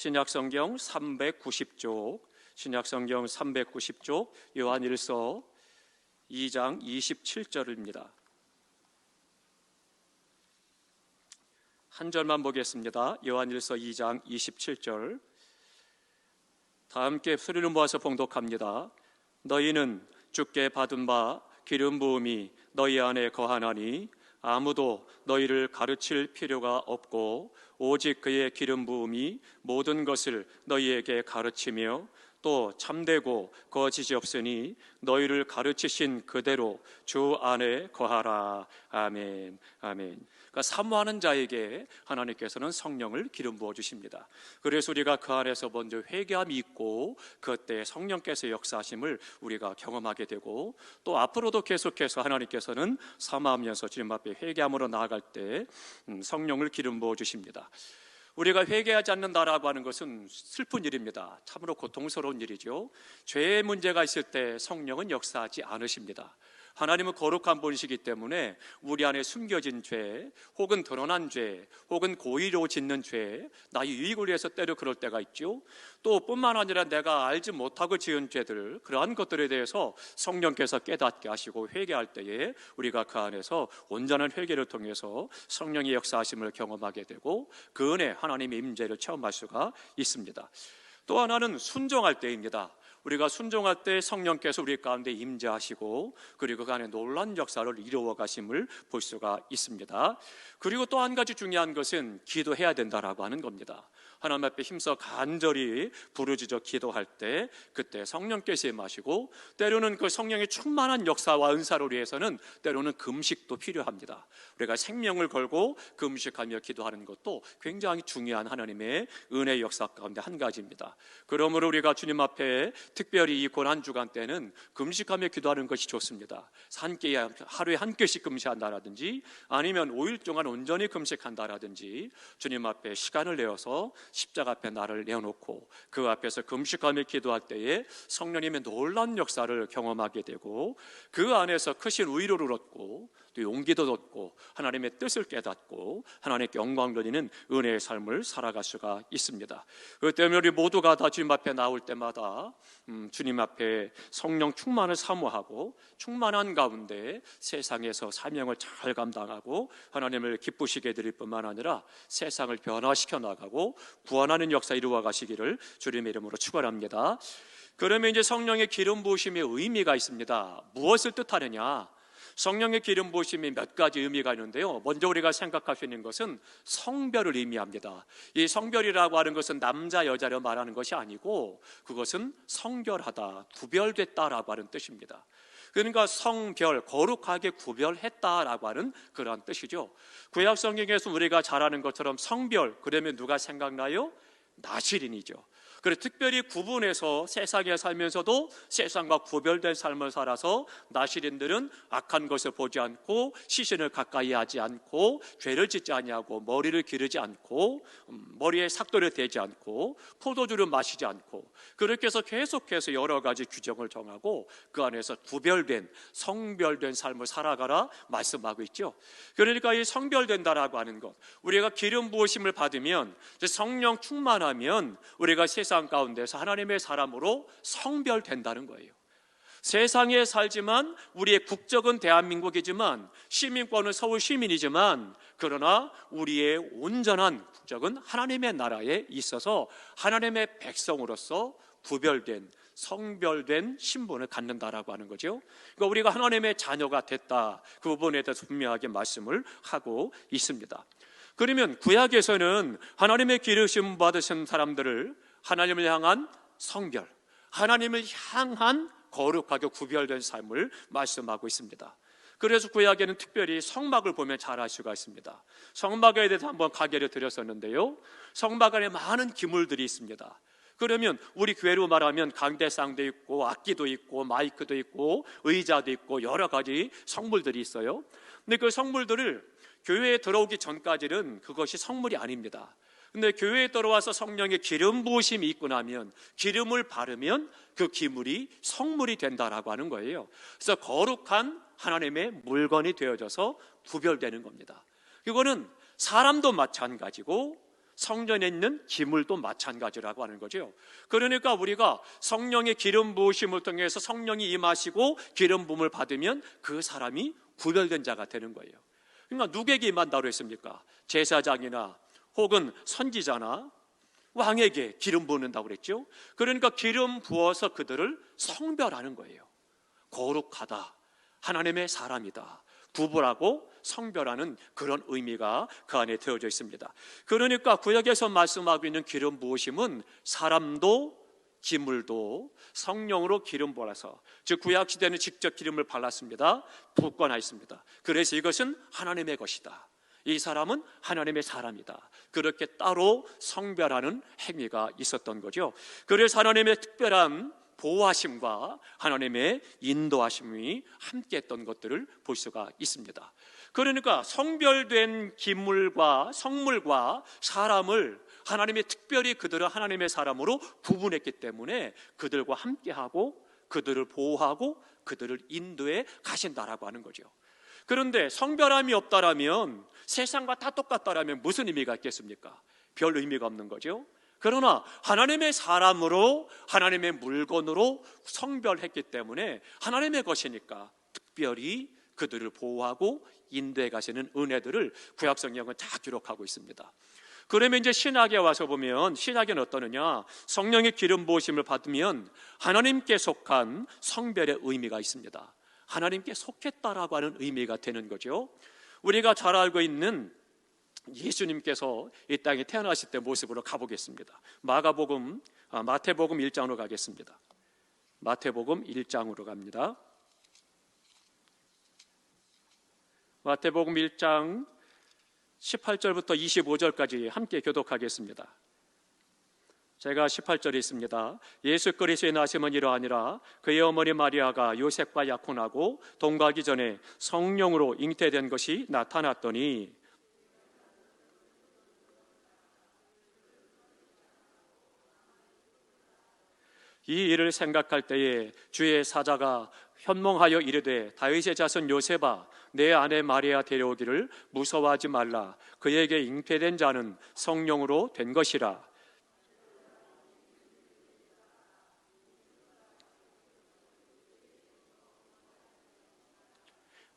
신약성경 390쪽, 신약성경 390쪽, 요한일서 2장 27절입니다. 한 절만 보겠습니다. 요한일서 2장 27절. 다 함께 소리를 모아서 봉독합니다. 너희는 주께 받은 바 기름 부음이 너희 안에 거하나니 아무도 너희를 가르칠 필요가 없고 오직 그의 기름 부음이 모든 것을 너희에게 가르치며 또 참되고 거짓이 없으니 너희를 가르치신 그대로 주 안에 거하라. 아멘. 아멘. 그러니까 사모하는 자에게 하나님께서는 성령을 기름 부어 주십니다. 그래서 우리가 그 안에서 먼저 회개함이 있고 그때 성령께서 역사하심을 우리가 경험하게 되고 또 앞으로도 계속해서 하나님께서는 사모하면서 주님 앞에 회개함으로 나아갈 때 음, 성령을 기름 부어 주십니다. 우리가 회개하지 않는다라고 하는 것은 슬픈 일입니다. 참으로 고통스러운 일이죠. 죄의 문제가 있을 때 성령은 역사하지 않으십니다. 하나님은 거룩한 분이시기 때문에 우리 안에 숨겨진 죄, 혹은 드러난 죄, 혹은 고의로 짓는 죄, 나의 유익을 위해서 때려 그럴 때가 있죠. 또 뿐만 아니라 내가 알지 못하고 지은 죄들, 그러한 것들에 대해서 성령께서 깨닫게 하시고 회개할 때에 우리가 그 안에서 온전한 회개를 통해서 성령의 역사하심을 경험하게 되고 그 은혜 하나님의 임재를 체험할 수가 있습니다. 또 하나는 순종할 때입니다. 우리가 순종할 때 성령께서 우리 가운데 임재하시고 그리고 그 안에 놀란 역사를 이루어 가심을 볼 수가 있습니다. 그리고 또 한 가지 중요한 것은 기도해야 된다라고 하는 겁니다. 하나님 앞에 힘써 간절히 부르짖어 기도할 때 그때 성령께서 임하시고 때로는 그 성령의 충만한 역사와 은사를 위해서는 때로는 금식도 필요합니다. 우리가 생명을 걸고 금식하며 기도하는 것도 굉장히 중요한 하나님의 은혜 역사 가운데 한 가지입니다. 그러므로 우리가 주님 앞에 특별히 이 고난 주간 때는 금식하며 기도하는 것이 좋습니다. 한 끼, 하루에 한 끼씩 금식한다라든지 아니면 5일 동안 온전히 금식한다라든지 주님 앞에 시간을 내어서 십자가 앞에 나를 내어놓고 그 앞에서 금식하며 기도할 때에 성령님의 놀라운 역사를 경험하게 되고 그 안에서 크신 위로를 얻고 또 용기도 얻고 하나님의 뜻을 깨닫고 하나님께 영광 돌리는 은혜의 삶을 살아갈 수가 있습니다. 그 때문에 우리 모두가 다 주님 앞에 나올 때마다 음, 주님 앞에 성령 충만을 사모하고 충만한 가운데 세상에서 사명을 잘 감당하고 하나님을 기쁘시게 드릴 뿐만 아니라 세상을 변화시켜 나가고 구원하는 역사 이루어 가시기를 주님의 이름으로 축원합니다. 그러면 이제 성령의 기름 부으심의 의미가 있습니다. 무엇을 뜻하느냐? 성령의 기름 부으심이 몇 가지 의미가 있는데요. 먼저 우리가 생각할 수 있는 것은 성별을 의미합니다. 이 성별이라고 하는 것은 남자 여자를 말하는 것이 아니고 그것은 성별하다, 구별됐다라고 하는 뜻입니다. 그러니까 성별, 거룩하게 구별했다라고 하는 그러한 뜻이죠. 구약 성경에서 우리가 잘 아는 것처럼 성별, 그러면 누가 생각나요? 나시린이죠. 그래 특별히 구분해서 세상에 살면서도 세상과 구별된 삶을 살아서 나시린들은 악한 것을 보지 않고 시신을 가까이 하지 않고 죄를 짓지 아니하고 머리를 기르지 않고 음, 머리에 삭도를 대지 않고 포도주를 마시지 않고 그렇게 해서 계속해서 여러 가지 규정을 정하고 그 안에서 구별된 성별된 삶을 살아가라 말씀하고 있죠. 그러니까 이 성별된다라고 하는 것 우리가 기름 부으심을 받으면 성령 충만하면 우리가 세상 세상 가운데서 하나님의 사람으로 성별된다는 거예요. 세상에 살지만 우리의 국적은 대한민국이지만 시민권은 서울 시민이지만 그러나 우리의 온전한 국적은 하나님의 나라에 있어서 하나님의 백성으로서 구별된 성별된 신분을 갖는다라고 하는 거죠. 그러니까 우리가 하나님의 자녀가 됐다. 그 부분에 대해서 분명하게 말씀을 하고 있습니다. 그러면 구약에서는 하나님의 기르심 받으신 사람들을 하나님을 향한 성별, 하나님을 향한 거룩하게 구별된 삶을 말씀하고 있습니다. 그래서 구약에는 특별히 성막을 보면 잘 알 수가 있습니다. 성막에 대해서 한번 가게를 드렸었는데요. 성막 안에 많은 기물들이 있습니다. 그러면 우리 교회로 말하면 강대상도 있고 악기도 있고 마이크도 있고 의자도 있고 여러 가지 성물들이 있어요. 근데 그 성물들을 교회에 들어오기 전까지는 그것이 성물이 아닙니다. 근데 교회에 들어와서 성령의 기름 부으심이 있고 나면 기름을 바르면 그 기물이 성물이 된다라고 하는 거예요. 그래서 거룩한 하나님의 물건이 되어져서 구별되는 겁니다. 이거는 사람도 마찬가지고 성전에 있는 기물도 마찬가지라고 하는 거죠. 그러니까 우리가 성령의 기름 부으심을 통해서 성령이 임하시고 기름 부음을 받으면 그 사람이 구별된 자가 되는 거예요. 그러니까 누구에게 임한다고 했습니까? 제사장이나 혹은 선지자나 왕에게 기름 부는다고 그랬죠. 그러니까 기름 부어서 그들을 성별하는 거예요. 거룩하다. 하나님의 사람이다. 구분하고 성별하는 그런 의미가 그 안에 되어져 있습니다. 그러니까 구약에서 말씀하고 있는 기름 부으심은 사람도 기물도 성령으로 기름 부어서 즉 구약 시대는 직접 기름을 발랐습니다. 붓거나있습니다. 그래서 이것은 하나님의 것이다. 이 사람은 하나님의 사람이다. 그렇게 따로 성별하는 행위가 있었던 거죠. 그래서 하나님의 특별한 보호하심과 하나님의 인도하심이 함께했던 것들을 볼 수가 있습니다. 그러니까 성별된 기물과 성물과 사람을 하나님이 특별히 그들을 하나님의 사람으로 구분했기 때문에 그들과 함께하고 그들을 보호하고 그들을 인도해 가신다라고 하는 거죠. 그런데 성별함이 없다라면 세상과 다 똑같다라면 무슨 의미가 있겠습니까? 별 의미가 없는 거죠. 그러나 하나님의 사람으로 하나님의 물건으로 성별했기 때문에 하나님의 것이니까 특별히 그들을 보호하고 인도해 가시는 은혜들을 구약 성경은 다 기록하고 있습니다. 그러면 이제 신학에 와서 보면 신학에는 어떠느냐? 성령의 기름 부으심을 받으면 하나님께 속한 성별의 의미가 있습니다. 하나님께 속했다라고 하는 의미가 되는 거죠. 우리가 잘 알고 있는 예수님께서 이 땅에 태어나실 때 모습으로 가보겠습니다. 마가복음, 아, 마태복음 1장으로 가겠습니다. 마태복음 1장으로 갑니다. 마태복음 1장 18절부터 25절까지 함께 교독하겠습니다. 제가 18절에 있습니다. 예수 그리스도의 나심은 이러하니라 그의 어머니 마리아가 요셉과 약혼하고 동거하기 전에 성령으로 잉태된 것이 나타났더니. 이 일을 생각할 때에 주의 사자가 현몽하여 이르되 다윗의 자손 요셉아 내 아내 마리아 데려오기를 무서워하지 말라. 그에게 잉태된 자는 성령으로 된 것이라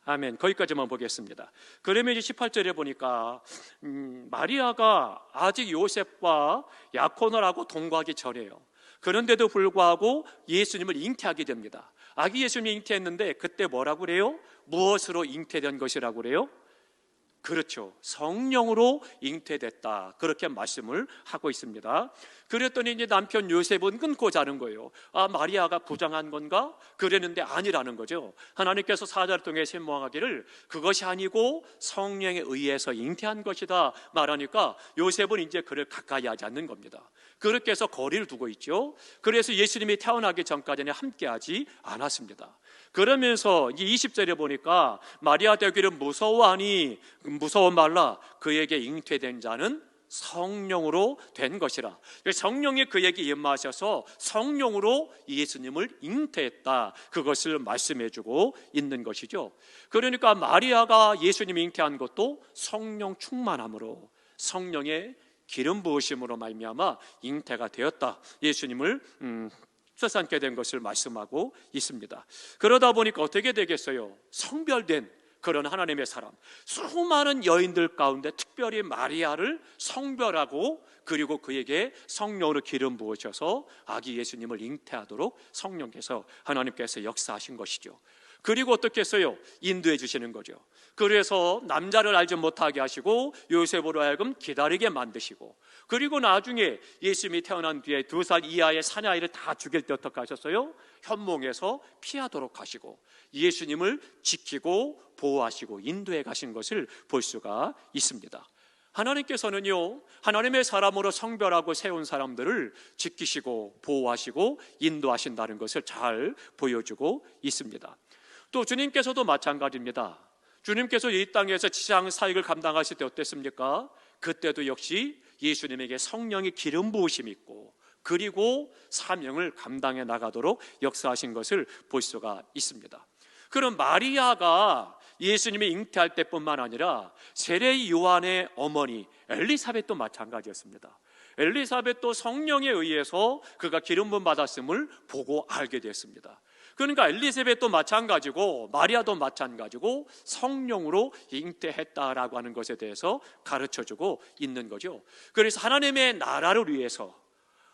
아멘. 거기까지만 보겠습니다. 그러면 이제 18절에 보니까 음, 마리아가 아직 요셉과 약혼을 하고 동거하기 전에요. 그런데도 불구하고 예수님을 잉태하게 됩니다. 아기 예수님이 잉태했는데 그때 뭐라고 그래요? 무엇으로 잉태된 것이라고 그래요? 그렇죠. 성령으로 잉태됐다. 그렇게 말씀을 하고 있습니다. 그랬더니 이제 남편 요셉은 끊고 자는 거예요. 아, 마리아가 부정한 건가? 그랬는데 아니라는 거죠. 하나님께서 사자를 통해 신모하기를 그것이 아니고 성령에 의해서 잉태한 것이다 말하니까 요셉은 이제 그를 가까이 하지 않는 겁니다. 그렇게 해서 거리를 두고 있죠. 그래서 예수님이 태어나기 전까지는 함께하지 않았습니다. 그러면서 이 20절에 보니까 마리아 되기를 무서워하니 무서워 말라 그에게 잉태된 자는 성령으로 된 것이라. 성령이 그에게 임하셔서 성령으로 예수님을 잉태했다. 그것을 말씀해 주고 있는 것이죠. 그러니까 마리아가 예수님 잉태한 것도 성령 충만함으로 성령의 기름 부으심으로 말미암아 잉태가 되었다. 예수님을 음, 쇠산게 된 것을 말씀하고 있습니다. 그러다 보니까 어떻게 되겠어요? 성별된 그런 하나님의 사람, 수많은 여인들 가운데 특별히 마리아를 성별하고 그리고 그에게 성령으로 기름 부으셔서 아기 예수님을 잉태하도록 성령께서 하나님께서 역사하신 것이죠. 그리고 어떻게 했어요? 인도해 주시는 거죠. 그래서 남자를 알지 못하게 하시고 요셉으로 하여금 기다리게 만드시고 그리고 나중에 예수님이 태어난 뒤에 두 살 이하의 사내아이를 다 죽일 때 어떻게 하셨어요? 현몽에서 피하도록 하시고 예수님을 지키고 보호하시고 인도해 가신 것을 볼 수가 있습니다. 하나님께서는요, 하나님의 사람으로 성별하고 세운 사람들을 지키시고 보호하시고 인도하신다는 것을 잘 보여주고 있습니다. 또 주님께서도 마찬가지입니다. 주님께서 이 땅에서 지상 사역을 감당하실 때 어땠습니까? 그때도 역시 예수님에게 성령의 기름 부으심이 있고 그리고 사명을 감당해 나가도록 역사하신 것을 볼 수가 있습니다. 그럼 마리아가 예수님이 잉태할 때뿐만 아니라 세례 요한의 어머니 엘리사벳도 마찬가지였습니다. 엘리사벳도 성령에 의해서 그가 기름 부음 받았음을 보고 알게 됐습니다. 그러니까 엘리사벳도 마찬가지고 마리아도 마찬가지고 성령으로 잉태했다라고 하는 것에 대해서 가르쳐 주고 있는 거죠. 그래서 하나님의 나라를 위해서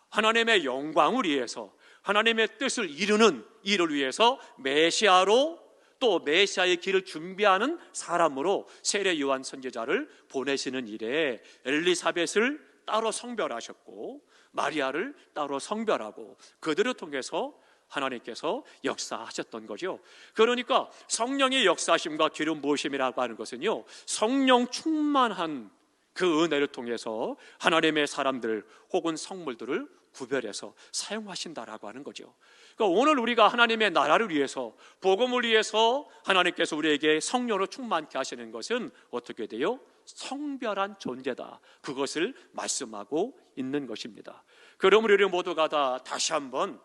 하나님의 영광을 위해서 하나님의 뜻을 이루는 일을 위해서 메시아로 또 메시아의 길을 준비하는 사람으로 세례 요한 선지자를 보내시는 일에 엘리사벳을 따로 성별하셨고 마리아를 따로 성별하고 그들을 통해서 하나님께서 역사하셨던 거죠. 그러니까 성령의 역사심과 기름 부으심이라고 하는 것은요. 성령 충만한 그 은혜를 통해서 하나님의 사람들 혹은 성물들을 구별해서 사용하신다라고 하는 거죠. 그러니까 오늘 우리가 하나님의 나라를 위해서 복음을 위해서 하나님께서 우리에게 성령으로 충만케 하시는 것은 어떻게 돼요? 성별한 존재다. 그것을 말씀하고 있는 것입니다. 그러므로 우리 모두가 다 다시 한번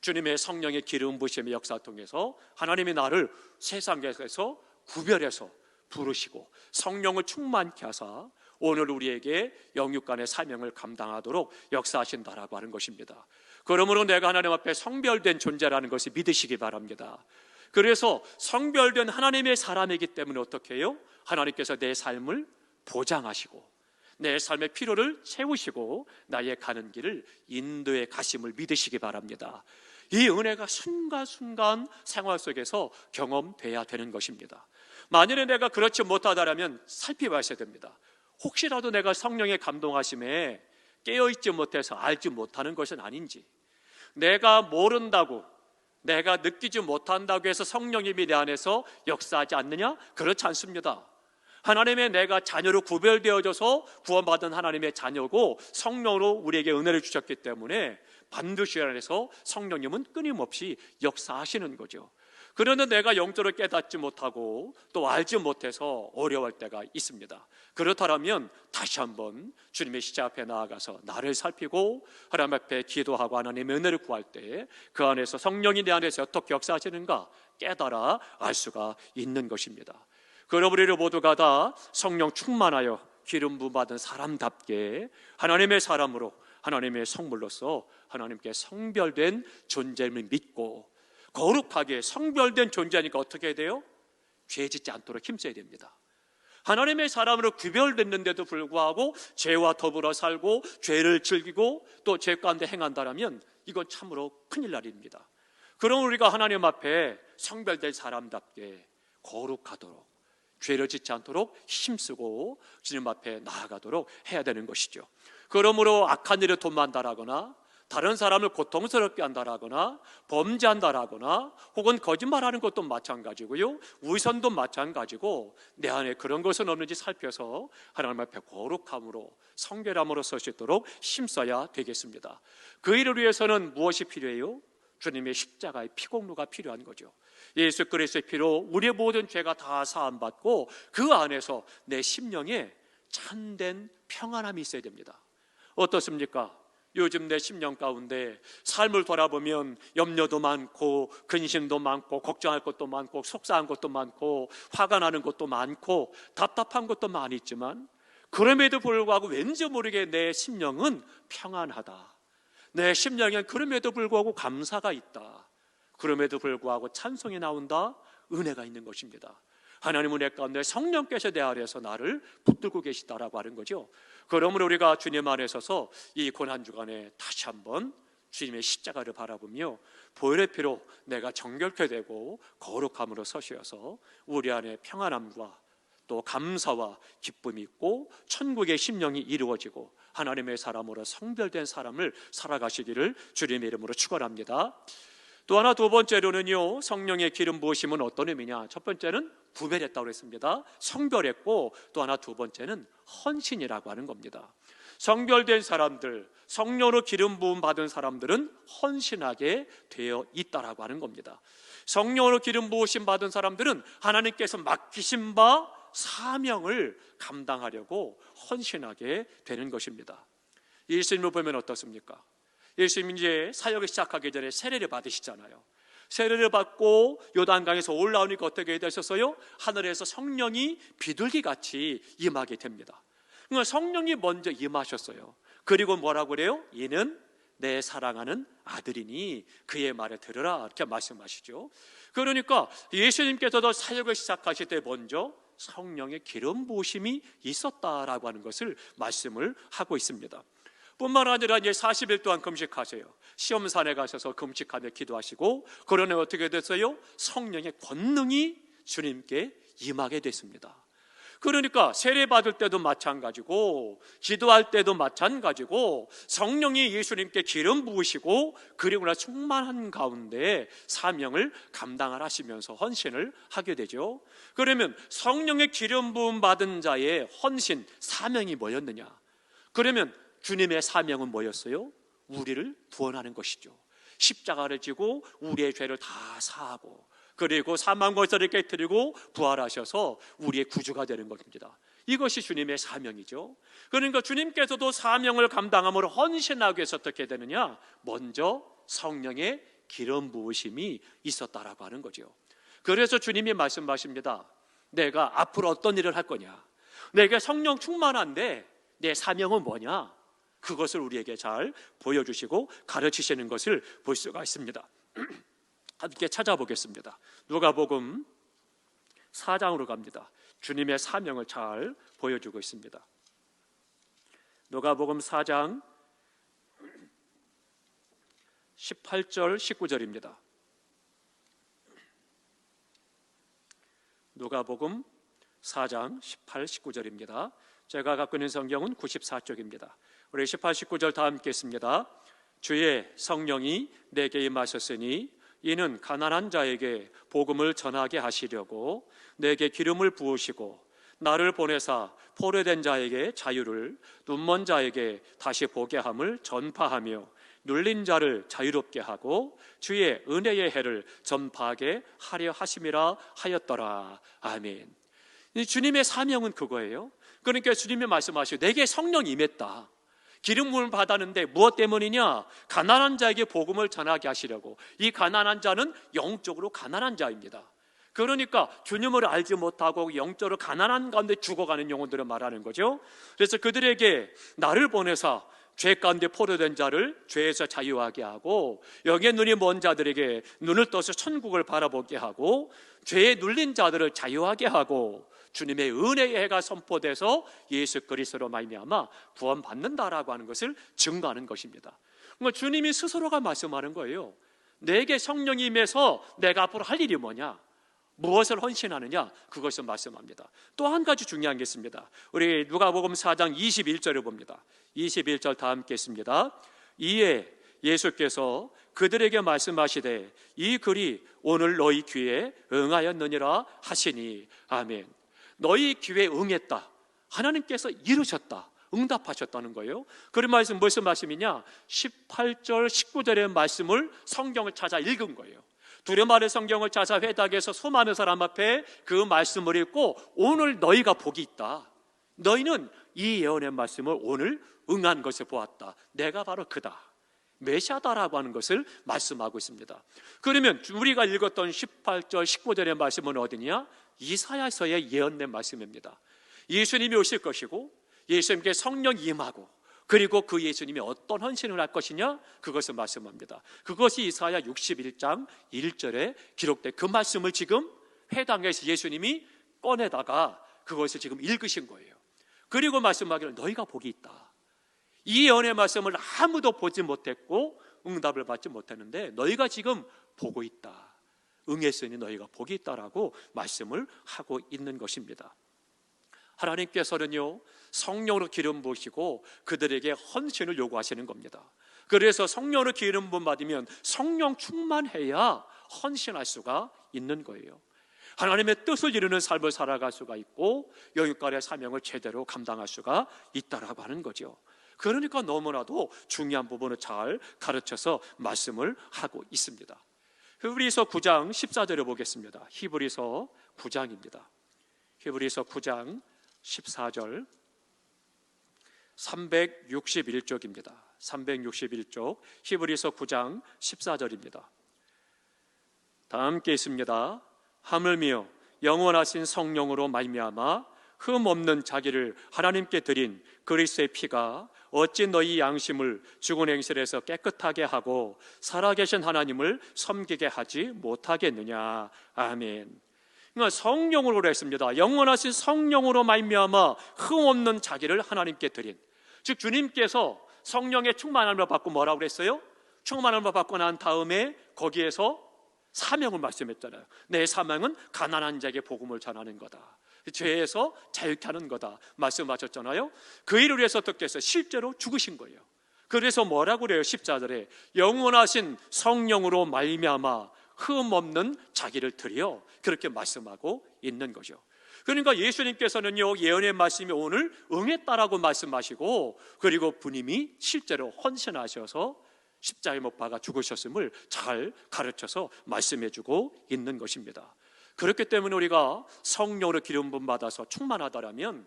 주님의 성령의 기름 부심의 역사 통해서 하나님의 나를 세상에서 구별해서 부르시고 성령을 충만케 하사 오늘 우리에게 영육간의 사명을 감당하도록 역사하신다라고 하는 것입니다. 그러므로 내가 하나님 앞에 성별된 존재라는 것을 믿으시기 바랍니다. 그래서 성별된 하나님의 사람이기 때문에 어떻게 해요? 하나님께서 내 삶을 보장하시고 내 삶의 필요를 채우시고 나의 가는 길을 인도에 가심을 믿으시기 바랍니다. 이 은혜가 순간순간 생활 속에서 경험돼야 되는 것입니다. 만일에 내가 그렇지 못하다면 살펴봐야 됩니다. 혹시라도 내가 성령의 감동하심에 깨어있지 못해서 알지 못하는 것은 아닌지, 내가 모른다고, 내가 느끼지 못한다고 해서 성령님이 내 안에서 역사하지 않느냐? 그렇지 않습니다. 하나님의 내가 자녀로 구별되어져서 구원받은 하나님의 자녀고 성령으로 우리에게 은혜를 주셨기 때문에 반드시 안에서 성령님은 끊임없이 역사하시는 거죠. 그러나 내가 영적으로 깨닫지 못하고 또 알지 못해서 어려울 때가 있습니다. 그렇다면 다시 한번 주님의 시작 앞에 나아가서 나를 살피고 하나님 앞에 기도하고 하나님의 은혜를 구할 때 그 안에서 성령이 내 안에서 어떻게 역사하시는가 깨달아 알 수가 있는 것입니다. 그러므로 우리 모두가 다 성령 충만하여 기름 부음 받은 사람답게 하나님의 사람으로 하나님의 성물로서 하나님께 성별된 존재를 믿고 거룩하게 성별된 존재니까 어떻게 해야 돼요? 죄 짓지 않도록 힘써야 됩니다. 하나님의 사람으로 구별됐는데도 불구하고 죄와 더불어 살고 죄를 즐기고 또 죄 가운데 행한다면 이건 참으로 큰일 날입니다. 그럼 우리가 하나님 앞에 성별된 사람답게 거룩하도록 죄를 짓지 않도록 힘쓰고 주님 앞에 나아가도록 해야 되는 것이죠. 그러므로 악한 일을 도만다라거나 다른 사람을 고통스럽게 한다라거나 범죄한다라거나 혹은 거짓말하는 것도 마찬가지고요. 위선도 마찬가지고 내 안에 그런 것은 없는지 살펴서 하나님 앞에 거룩함으로 성결함으로 설 수 있도록 힘써야 되겠습니다. 그 일을 위해서는 무엇이 필요해요? 주님의 십자가의 피공로가 필요한 거죠. 예수 그리스도의 피로 우리의 모든 죄가 다 사함 받고 그 안에서 내 심령에 참된 평안함이 있어야 됩니다. 어떻습니까? 요즘 내 심령 가운데 삶을 돌아보면 염려도 많고 근심도 많고 걱정할 것도 많고 속상한 것도 많고 화가 나는 것도 많고 답답한 것도 많이 있지만 그럼에도 불구하고 왠지 모르게 내 심령은 평안하다. 내 심령엔 그럼에도 불구하고 감사가 있다. 그럼에도 불구하고 찬송이 나온다. 은혜가 있는 것입니다. 하나님 은혜 가운데 성령께서 내 아래에서 나를 붙들고 계시다라고 하는 거죠. 그러므로 우리가 주님 안에 서서 이 고난 주간에 다시 한번 주님의 십자가를 바라보며 보혈의 피로 내가 정결케 되고 거룩함으로 서시어서 우리 안에 평안함과 또 감사와 기쁨이 있고 천국의 심령이 이루어지고 하나님의 사람으로 성별된 사람을 살아가시기를 주님의 이름으로 축원합니다. 또 하나 두 번째로는요 성령의 기름 부으심은 어떤 의미냐? 첫 번째는 구별했다고 했습니다. 성별했고 또 하나 두 번째는 헌신이라고 하는 겁니다. 성별된 사람들 성령으로 기름 부음 받은 사람들은 헌신하게 되어 있다라고 하는 겁니다. 성령으로 기름 부으심 받은 사람들은 하나님께서 맡기신 바 사명을 감당하려고 헌신하게 되는 것입니다 예수님을 보면 어떻습니까? 예수님 이제 사역을 시작하기 전에 세례를 받으시잖아요. 세례를 받고 요단강에서 올라오니까 어떻게 되셨어요? 하늘에서 성령이 비둘기 같이 임하게 됩니다. 그러니까 성령이 먼저 임하셨어요. 그리고 뭐라고 그래요? 이는 내 사랑하는 아들이니 그의 말에 들으라 이렇게 말씀하시죠. 그러니까 예수님께서도 사역을 시작하실 때 먼저 성령의 기름 부으심이 있었다라고 하는 것을 말씀을 하고 있습니다. 뿐만 아니라 이제 40일 동안 금식하세요. 시험산에 가셔서 금식하며 기도하시고 그러네 어떻게 됐어요? 성령의 권능이 주님께 임하게 됐습니다. 그러니까 세례 받을 때도 마찬가지고 기도할 때도 마찬가지고 성령이 예수님께 기름 부으시고 그리고 나 충만한 가운데 사명을 감당을 하시면서 헌신을 하게 되죠. 그러면 성령의 기름 부음 받은 자의 헌신 사명이 뭐였느냐? 그러면 주님의 사명은 뭐였어요? 우리를 구원하는 것이죠. 십자가를 지고 우리의 죄를 다 사하고 그리고 사망 권세를 깨뜨리고 부활하셔서 우리의 구주가 되는 것입니다. 이것이 주님의 사명이죠. 그러니까 주님께서도 사명을 감당함으로 헌신하기 위해서 어떻게 되느냐? 먼저 성령의 기름 부으심이 있었다라고 하는 거죠. 그래서 주님이 말씀하십니다. 내가 앞으로 어떤 일을 할 거냐? 내게 성령 충만한데 내 사명은 뭐냐? 그것을 우리에게 잘 보여주시고 가르치시는 것을 볼 수가 있습니다. 함께 찾아보겠습니다. 누가복음 4장으로 갑니다. 주님의 사명을 잘 보여주고 있습니다. 누가복음 4장 18절 19절입니다. 누가복음 4장 18, 19절입니다. 제가 갖고 있는 성경은 94쪽입니다. 우리 18, 19절 다 함께 있습니다. 주의 성령이 내게 임하셨으니 이는 가난한 자에게 복음을 전하게 하시려고 내게 기름을 부으시고 나를 보내사 포로된 자에게 자유를 눈먼 자에게 다시 보게 함을 전파하며 눌린 자를 자유롭게 하고 주의 은혜의 해를 전파하게 하려 하심이라 하였더라 아멘. 주님의 사명은 그거예요. 그러니까 주님이 말씀하시고 내게 성령 임했다. 기름 부음을 받았는데 무엇 때문이냐? 가난한 자에게 복음을 전하게 하시려고. 이 가난한 자는 영적으로 가난한 자입니다. 그러니까 주님을 알지 못하고 영적으로 가난한 가운데 죽어가는 영혼들을 말하는 거죠. 그래서 그들에게 나를 보내사 죄 가운데 포로된 자를 죄에서 자유하게 하고 여기에 눈이 먼 자들에게 눈을 떠서 천국을 바라보게 하고 죄에 눌린 자들을 자유하게 하고 주님의 은혜의 해가 선포돼서 예수 그리스도로 말미암아 구원받는다라고 하는 것을 증거하는 것입니다. 그러니까 주님이 스스로가 말씀하는 거예요. 내게 성령이 임해서 내가 앞으로 할 일이 뭐냐? 무엇을 헌신하느냐? 그것을 말씀합니다. 또 한 가지 중요한 게 있습니다. 우리 누가복음 4장 21절을 봅니다. 21절 다 함께 있습니다. 이에 예수께서 그들에게 말씀하시되 이 글이 오늘 너희 귀에 응하였느니라 하시니 아멘. 너희 기회에 응했다. 하나님께서 이루셨다. 응답하셨다는 거예요. 그런 말씀 무슨 말씀이냐? 18절, 19절의 말씀을 성경을 찾아 읽은 거예요. 두려말의 성경을 찾아 회당에서 수많은 사람 앞에 그 말씀을 읽고 오늘 너희가 복이 있다. 너희는 이 예언의 말씀을 오늘 응한 것을 보았다. 내가 바로 그다. 메시아다라고 하는 것을 말씀하고 있습니다. 그러면 우리가 읽었던 18절, 19절의 말씀은 어디냐? 이사야서의 예언된 말씀입니다. 예수님이 오실 것이고 예수님께 성령 임하고 그리고 그 예수님이 어떤 헌신을 할 것이냐 그것을 말씀합니다. 그것이 이사야 61장 1절에 기록된 그 말씀을 지금 회당에서 예수님이 꺼내다가 그것을 지금 읽으신 거예요. 그리고 말씀하기를 너희가 복이 있다. 이 연의 말씀을 아무도 보지 못했고 응답을 받지 못했는데 너희가 지금 보고 있다. 응했으니 너희가 복이 있다라고 말씀을 하고 있는 것입니다. 하나님께서는요 성령으로 기름 부으시고 그들에게 헌신을 요구하시는 겁니다. 그래서 성령으로 기름 부음 받으면 성령 충만해야 헌신할 수가 있는 거예요. 하나님의 뜻을 이루는 삶을 살아갈 수가 있고 영육간의 사명을 제대로 감당할 수가 있다라고 하는 거죠. 그러니까 너무나도 중요한 부분을 잘 가르쳐서 말씀을 하고 있습니다. 히브리서 9장 14절을 보겠습니다. 히브리서 9장입니다. 히브리서 9장 14절 361쪽입니다. 361쪽 히브리서 9장 14절입니다. 다 함께 있습니다. 하물며 영원하신 성령으로 말미암아 흠 없는 자기를 하나님께 드린 그리스도의 피가 어찌 너희 양심을 죽은 행실에서 깨끗하게 하고 살아계신 하나님을 섬기게 하지 못하겠느냐. 아멘. 그러니까 성령으로 했습니다. 영원하신 성령으로 말미암아 흠 없는 자기를 하나님께 드린. 즉 주님께서 성령의 충만함을 받고 뭐라고 그랬어요? 충만함을 받고 난 다음에 거기에서 사명을 말씀했잖아요. 내 사명은 가난한 자에게 복음을 전하는 거다. 죄에서 자유케 하는 거다. 말씀하셨잖아요. 그 일을 위해서 어떻게 했어요? 실제로 죽으신 거예요. 그래서 뭐라고 그래요? 십자절에 영원하신 성령으로 말미암아 흠 없는 자기를 드려 그렇게 말씀하고 있는 거죠. 그러니까 예수님께서는요 예언의 말씀이 오늘 응했다라고 말씀하시고 그리고 부님이 실제로 헌신하셔서 십자가에 못 박아 죽으셨음을 잘 가르쳐서 말씀해주고 있는 것입니다. 그렇기 때문에 우리가 성령으로 기름 부음 받아서 충만하다라면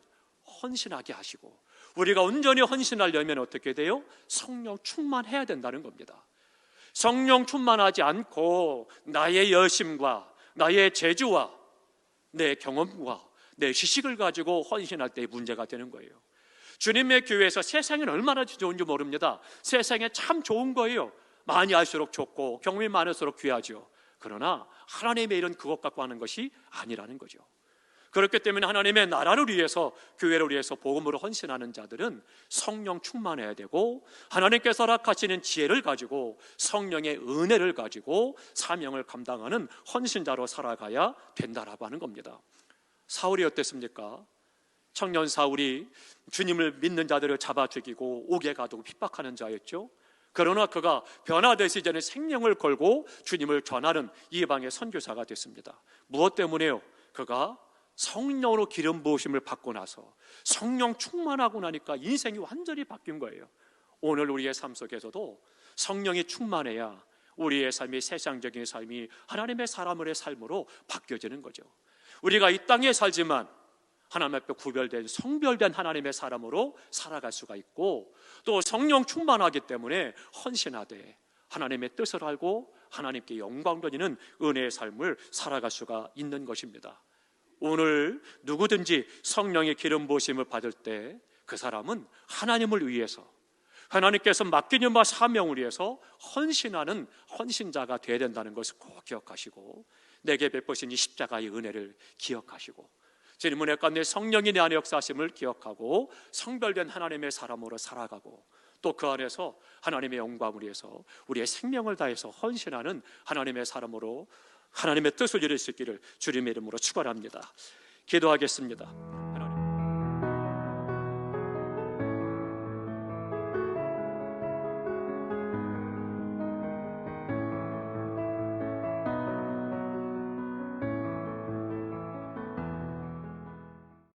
헌신하게 하시고 우리가 온전히 헌신하려면 어떻게 돼요? 성령 충만해야 된다는 겁니다. 성령 충만하지 않고 나의 열심과 나의 재주와 내 경험과 내 지식을 가지고 헌신할 때 문제가 되는 거예요. 주님의 교회에서 세상은 얼마나 좋은지 모릅니다. 세상에 참 좋은 거예요. 많이 알수록 좋고 경험이 많을수록 귀하죠. 그러나 하나님의 일은 그것 갖고 하는 것이 아니라는 거죠. 그렇기 때문에 하나님의 나라를 위해서 교회를 위해서 복음으로 헌신하는 자들은 성령 충만해야 되고 하나님께서 허락하시는 지혜를 가지고 성령의 은혜를 가지고 사명을 감당하는 헌신자로 살아가야 된다라고 하는 겁니다. 사울이 어땠습니까? 청년 사울이 주님을 믿는 자들을 잡아 죽이고 옥에 가두고 핍박하는 자였죠. 그러나 그가 변화되시 전에 생명을 걸고 주님을 전하는 이방의 선교사가 됐습니다. 무엇 때문에요? 그가 성령으로 기름 부으심을 받고 나서 성령 충만하고 나니까 인생이 완전히 바뀐 거예요. 오늘 우리의 삶 속에서도 성령이 충만해야 우리의 삶이 세상적인 삶이 하나님의 사람의 삶으로 바뀌어지는 거죠. 우리가 이 땅에 살지만 하나님 앞에 구별된 성별된 하나님의 사람으로 살아갈 수가 있고 또 성령 충만하기 때문에 헌신하되 하나님의 뜻을 알고 하나님께 영광 돌리는 은혜의 삶을 살아갈 수가 있는 것입니다. 오늘 누구든지 성령의 기름 부으심을 받을 때 그 사람은 하나님을 위해서 하나님께서 맡기는 바 사명을 위해서 헌신하는 헌신자가 되어야 된다는 것을 꼭 기억하시고 내게 베푸신 이 십자가의 은혜를 기억하시고 질문의 가운데 성령이 내 안에 역사하심을 기억하고 성별된 하나님의 사람으로 살아가고 또 그 안에서 하나님의 영광을 위해서 우리의 생명을 다해서 헌신하는 하나님의 사람으로 하나님의 뜻을 이룰 수 있기를 주님의 이름으로 축원합니다. 기도하겠습니다.